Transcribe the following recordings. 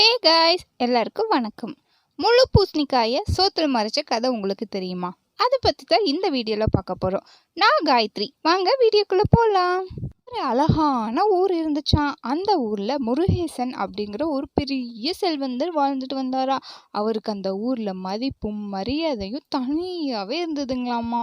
Hey guys எல்லாருக்கும் வணக்கம். முழு பூசணிக்காயை சோத்தில் மறைச்ச கதை உங்களுக்கு தெரியுமா? அதை பற்றி தான் இந்த வீடியோவில் பார்க்க போகிறோம் நான் காயத்ரி. வாங்க வீடியோக்குள்ளே போகலாம் ஒரு அழகான ஊர் இருந்துச்சான் அந்த ஊரில் முருகேசன் அப்படிங்கிற ஒரு பெரிய செல்வந்தர் வாழ்ந்துட்டு வந்தாரா. அவருக்கு அந்த ஊரில் மதிப்பும் மரியாதையும் தனியாகவே இருந்ததுங்களாமா.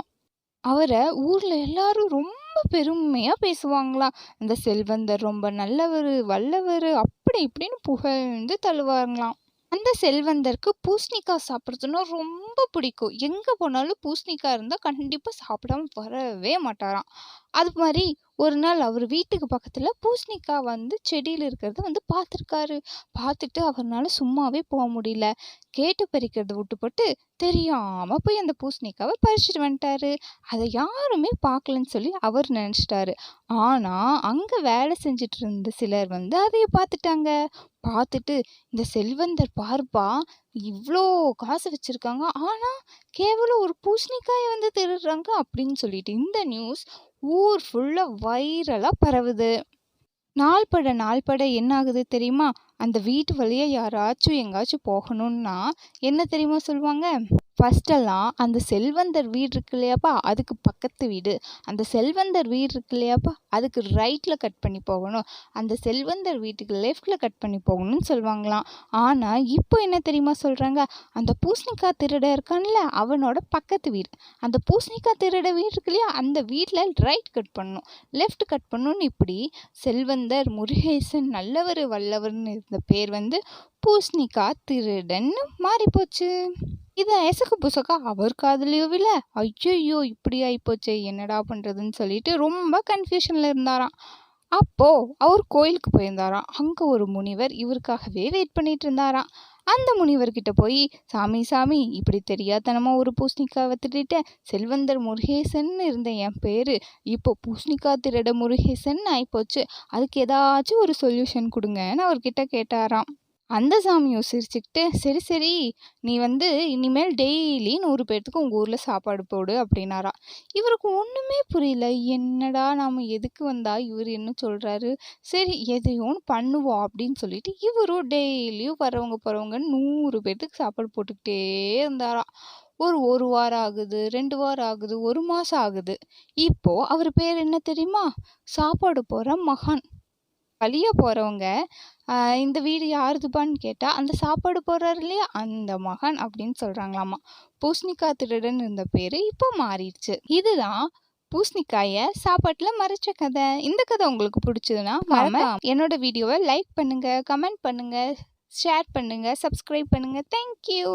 அவரை ஊரில் எல்லாரும் ரொம்ப பெருமையாக பேசுவாங்களாம். இந்த செல்வந்தர் ரொம்ப நல்லவர் வல்லவர் அப்படி இப்படின்னு புகழ்ந்து தள்ளுவாங்களாம் அந்த செல்வந்தருக்கு பூசணிக்காய் சாப்பிட்றதுன்னா ரொம்ப பிடிக்கும். எங்கே போனாலும் பூசணிக்காய் இருந்தால் கண்டிப்பாக சாப்பிடாம வரவே மாட்டாராம். அது மாதிரி ஒரு நாள் அவர் வீட்டுக்கு பக்கத்தில் பூசணிக்காய் வந்து செடியில் இருக்கிறத வந்து பார்த்துருக்காரு. பார்த்துட்டு அவர்னால சும்மாவே போக முடியல. கேட்டு பறிக்கிறத விட்டுப்பட்டு தெரியாமல் போய் அந்த பூசணிக்காவை பறிச்சுட்டு வந்துட்டாரு. அதை யாருமே பார்க்கலன்னு சொல்லி அவர் நினச்சிட்டாரு. ஆனால் அங்கே வேலை செஞ்சுட்டு இருந்த சிலர் வந்து அதையே பார்த்துட்டாங்க. பார்த்துட்டு இந்த செல்வந்தர் பார்ப்பா இவ்வளோ காசு வச்சுருக்காங்க. ஆனால் கேவலம் ஒரு பூசணிக்காயை வந்து திருடுறாங்க அப்படின்னு சொல்லிட்டு இந்த நியூஸ் ஊர் ஃபுல்லாக வைரலாக பரவுது. நாள்பட நாள்பட என்ன ஆகுது தெரியுமா? அந்த வீட்டு வழியாக யாராச்சும் எங்காச்சும் போகணும்னா என்ன தெரியுமா சொல்லுவாங்க ஃபஸ்ட்டெல்லாம் அந்த செல்வந்தர் வீடு இருக்கு இல்லையாப்பா அதுக்கு பக்கத்து வீடு. அந்த செல்வந்தர் வீடு இருக்கு இல்லையாப்பா அதுக்கு ரைட்டில் கட் பண்ணி போகணும். அந்த செல்வந்தர் வீட்டுக்கு லெஃப்டில் கட் பண்ணி போகணும்னு சொல்லுவாங்களாம் ஆனால் இப்போ என்ன தெரியுமா சொல்கிறாங்க அந்த பூசணிக்காய் திருட இருக்கான்ல அவனோட பக்கத்து வீடு. அந்த பூசணிக்காய் திருட வீடு இருக்கு இல்லையா அந்த வீட்டில் ரைட் கட் பண்ணணும். லெஃப்ட் கட் பண்ணணும்னு இப்படி செல்வந்தர் முருகேசன் நல்லவர் வல்லவர்னு இருந்த பேர் வந்து பூசணிக்காய் திருடன்னு மாறிப்போச்சு. இதை எசக்கு புசக்கா அவர் காதுலையோ இல்லை ஐயோ இப்படி ஆகிப்போச்சே என்னடா பண்ணுறதுன்னு சொல்லிட்டு ரொம்ப கன்ஃபியூஷனில் இருந்தாராம். அப்போது அவர் கோயிலுக்கு போயிருந்தாராம். அங்கே ஒரு முனிவர் இவருக்காகவே வெயிட் பண்ணிட்டு இருந்தாராம். அந்த முனிவர்கிட்ட போய் சாமி சாமி இப்படி தெரியாதனமாக ஒரு பூசணிக்காய் திருடிட்டேன் செல்வந்தர் முருகேசன் இருந்த என் பேர். இப்போ பூசணிக்காய் திருட முருகேசன் ஆகிப்போச்சு அதுக்கு ஏதாச்சும் ஒரு சொல்யூஷன் கொடுங்கன்னு அவர்கிட்ட கேட்டாராம். அந்த சாமியும் சிரிச்சுக்கிட்டு சரி சரி நீ வந்து இனிமேல் டெய்லி நூறு பேர்த்துக்கு உங்கள் ஊரில் சாப்பாடு போடு அப்படின்னாரா. இவருக்கு ஒன்றுமே புரியல. என்னடா நாம் எதுக்கு வந்தா இவர் என்ன சொல்கிறாரு சரி எதையும் பண்ணுவோம் அப்படின்னு சொல்லிட்டு இவரும் டெய்லியும் வரவங்க போகிறவங்க நூறு பேர்த்துக்கு சாப்பாடு போட்டுக்கிட்டே இருந்தாராம் ஒரு ஒரு வாரம் ஆகுது ரெண்டு வாரம் ஆகுது ஒரு மாதம் ஆகுது. இப்போது அவர் பேர் என்ன தெரியுமா? சாப்பாடு போகிற மகான். வழியாக போகிறவங்க இந்த வீடு யாருதுப்பான்னு கேட்டால் அந்த சாப்பாடு போடுறாரு இல்லையா? அந்த மகன் அப்படின்னு சொல்கிறாங்களாமா பூசணிக்காய் திருடன் இருந்த பேர் இப்போ மாறிடுச்சு. இதுதான் பூசணிக்காயை சாப்பாட்டில் மறைச்ச கதை. இந்த கதை உங்களுக்கு பிடிச்சதுன்னா மறக்காம என்னோட வீடியோவை லைக் பண்ணுங்கள் கமெண்ட் பண்ணுங்கள் ஷேர் பண்ணுங்கள் சப்ஸ்கிரைப் பண்ணுங்கள் தேங்க்யூ.